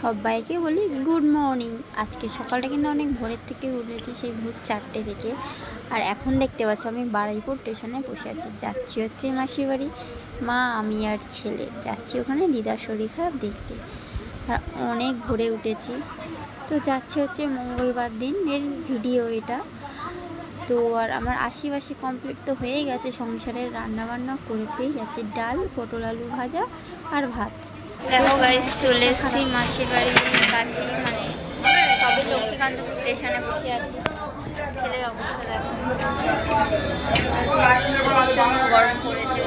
সবাইকে বলি good morning. আজকে সকালটা কিন্তু অনেক ভোরের থেকে উঠেছি, সেই ভোর চারটে থেকে। আর এখন দেখতে পাচ্ছ আমি বারুইপুর স্টেশনে বসে আছি। যাচ্ছি হচ্ছে মাসির বাড়ি মা, আমি আর ছেলে। যাচ্ছি ওখানে দিদার শরীর খারাপ দেখতে। আর অনেক ভোরে উঠেছি। তো যাচ্ছে হচ্ছে মঙ্গলবার দিন এর ভিডিও এটা। তো আর আমার আশিবাসি কমপ্লিট তো হয়ে গেছে। সংসারের রান্না বান্না করে পেয়ে যাচ্ছে। ডাল, পটল, আলু ভাজা আর ভাত। দেখো গাইস চলে এসেছি মাসির বাড়ির কাছে মানে সবে লক্ষ্মীকান্তপুর স্টেশনে বসে আছি। ছেলের অবস্থা দেখো। প্রচণ্ড গরম পড়েছে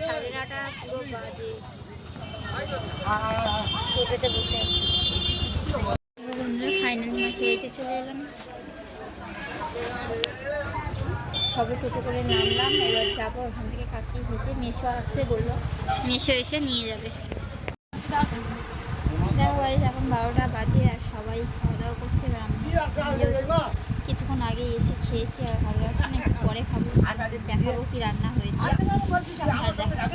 সাড়ে নটা পুরো বাজে। বসে আছি। বাড়িতে চলে এলাম। সবে টোটো করে নামলাম, এবার যাব ওখান থেকে কাছেই হেঁটে মেশো আসছে বলল। মেশো এসে নিয়ে যাবে। এখন বারোটা বাজে আর সবাই খাওয়া দাওয়া করছে। কিছুক্ষণ আগে এসে খেয়েছি আর ভালো লাগছে না পরে খাব। আপনাদের দেখাবো কি রান্না হয়েছে আর দেখাবো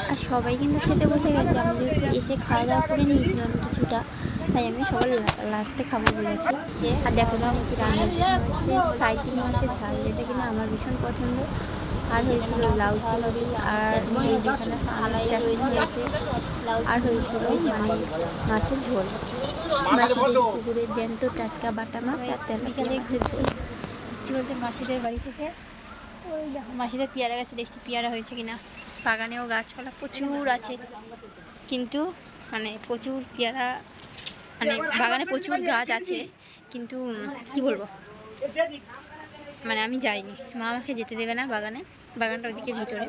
আর সবাই কিন্তু খেতে বসে গেছে। আমি যেহেতু এসে খাওয়া দাওয়া করে নিয়েছিলাম কিছুটা, তাই আমি সবার লাস্টে খাব বলেছি। আর দেখো আমি কি রান্না হচ্ছে সাইটিং মাছের ঝাল, যেটা কিনা আমার ভীষণ পছন্দ। আর হয়েছিল লাউ চিংড়ি, আর যেখানে হয়েছে, আর হয়েছিল মানে মাছের ঝোল। মাছেদের পুকুরের জ্যান্ত টাটকা বাটা মাছ, আর দেখছে সত্যি বলতে মাসিদের বাড়ি থেকে মাসিদের পেয়ারা গাছে দেখছি পেয়ারা হয়েছে কিনা। বাগানেও গাছপালা প্রচুর আছে। কিন্তু মানে প্রচুর পেয়ারা মানে বাগানে প্রচুর গাছ আছে। কিন্তু কি বলব? মানে আমি যাইনি। মা আমাকে যেতে দেবে না বাগানে। বাগানটা ওদিকে ভিতরে।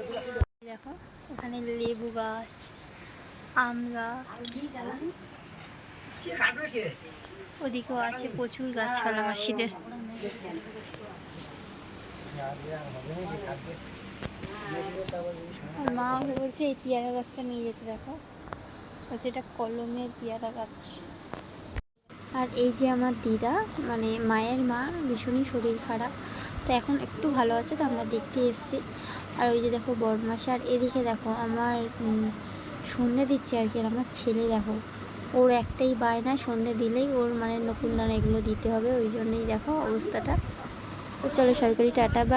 দেখো, ওখানে লেবু গাছ, আম গাছ। ওদিকেও আছে প্রচুর গাছপালা মাসিদের। মা বলছে এই পেয়ারা গাছটা নিয়ে যেতে দেখো। বলছে এটা কলমের পেয়ারা গাছ। আর এই যে আমার দিদা মানে মায়ের মা, ভীষণই শরীর খারাপ। তো এখন একটু ভালো আছে, তো আমরা দেখতে এসেছি। আর ওই যে দেখো বরমাসে, আর এদিকে দেখো আমার সন্ধে দিচ্ছে আর কি, আর আমার ছেলে দেখো। ওর একটাই বায়না, সন্ধে দিলেই ওর মানে নকুনদানা এগুলো দিতে হবে, ওই জন্যই দেখো অবস্থাটা। চলো সবাই টাটা বা